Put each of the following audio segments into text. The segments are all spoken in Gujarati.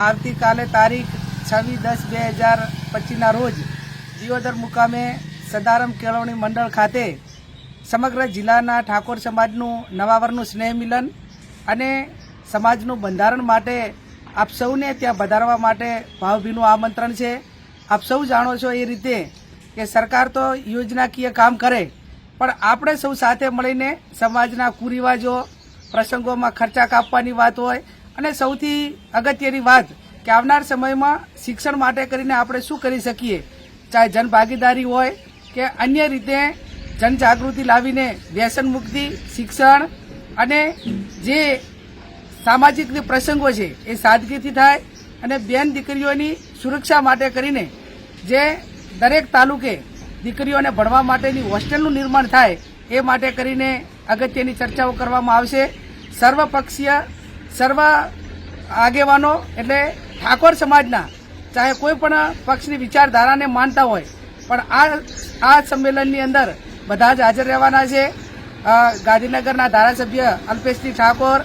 આવતીકાલે તારીખ છવ્વીસ દસ બે હજાર પચીસના રોજ દિયોદર મુકામે સદારમ કેળવણી મંડળ ખાતે સમગ્ર જિલ્લાના ઠાકોર સમાજનું નવા વર્ષનું સ્નેહ મિલન અને સમાજનું બંધારણ માટે આપ સૌને ત્યાં વધારવા માટે ભાવભીનું આમંત્રણ છે. આપ સૌ જાણો છો એ રીતે કે સરકાર તો યોજનાકીય કામ કરે, પણ આપણે સૌ સાથે મળીને સમાજના કુરિવાજો, પ્રસંગોમાં ખર્ચા કાપવાની વાત હોય અને સૌથી અગત્યની વાત કે આવનાર સમયમાં શિક્ષણ માટે કરીને આપણે શું કરી શકીએ? ચાહે જનભાગીદારી હોય કે અન્ય રીતે જનજાગૃતિ લાવીને વ્યસન મુક્તિ, શિક્ષણ અને જે સામાજિક પ્રસંગો છે એ સાદગીથી થાય અને બેન દીકરીઓની સુરક્ષા માટે કરીને જે દરેક તાલુકે દીકરીઓને ભણવા માટેની હોસ્ટેલનું નિર્માણ થાય એ માટે કરીને અગત્યની ચર્ચાઓ કરવામાં આવશે. સર્વપક્ષીય સર્વ આગેવાનો એટલે ઠાકોર સમાજના, ચાહે કોઈ પણ પક્ષની વિચારધારાને માનતા હોય, પણ આ આ સંમેલનની અંદર બધા જ હાજર રહેવાના છે. ગાંધીનગરના ધારાસભ્ય અલ્પેશજી ઠાકોર,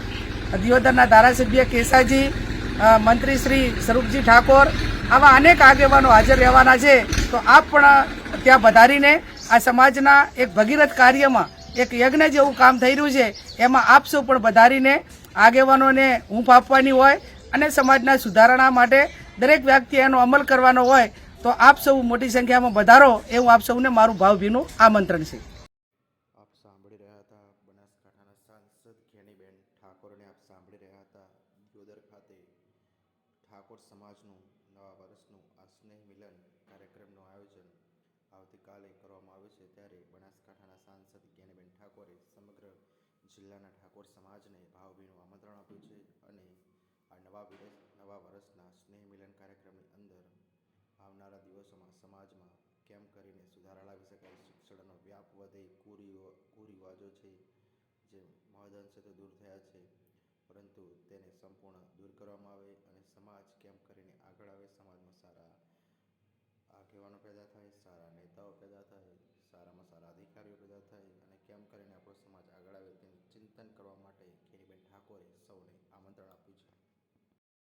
દિયોદરના ધારાસભ્ય કેસાજી મંત્રી શ્રી સ્વરૂપજી ઠાકોર, આવા અનેક આગેવાનો હાજર રહેવાના છે. તો આપ પણ ત્યાં વધારીને આ સમાજના એક ભગીરથ કાર્યમાં એક યજ્ઞ જેવું કામ થઈ રહ્યું છે, એમાં આપ પણ વધારીને આગેવાનોને હૂંફ આપવાની હોય અને સમાજના સુધારણા માટે દરેક વ્યક્તિ એનો અમલ કરવાનો હોય, તો આપ સૌ મોટી સંખ્યામાં વધારો એવું આપ સૌને મારું ભાવભીનું આમંત્રણ છે. આપ સમાજનું નવા વર્ષનું આ સ્નેહ મિલન કાર્યક્રમનું આયોજન આવતીકાલે કરવામાં આવ્યું છે, ત્યારે બનાસકાંઠાના સાંસદ જ્ઞાનીબેન ઠાકોરે સમગ્ર જિલ્લાના ઠાકોર સમાજને ભાવભીનું આમંત્રણ આપ્યું છે અને આ નવા વર્ષ, નવા વર્ષના સ્નેહ મિલન કાર્યક્રમની અંદર આવનારા દિવસોમાં સમાજમાં કેમ કરીને સુધારા લાવી શકાય, શિક્ષણનો વ્યાપ વધે કુરિવો કુરિવાજો છે, જે મહદઅંશે તો દૂર થયા છે, પરંતુ તેને સંપૂર્ણ દૂર કરવામાં આવે અને સમાજ કેમ કરીને આગળ આવે, સમાજમાં સારા આગેવાનો પેદા થાય, સારા નેતાઓ પેદા થાય, સારામાં સારા અધિકારીઓ પેદા થાય અને કેમ કરીને આપણો સમાજ આગળ આવે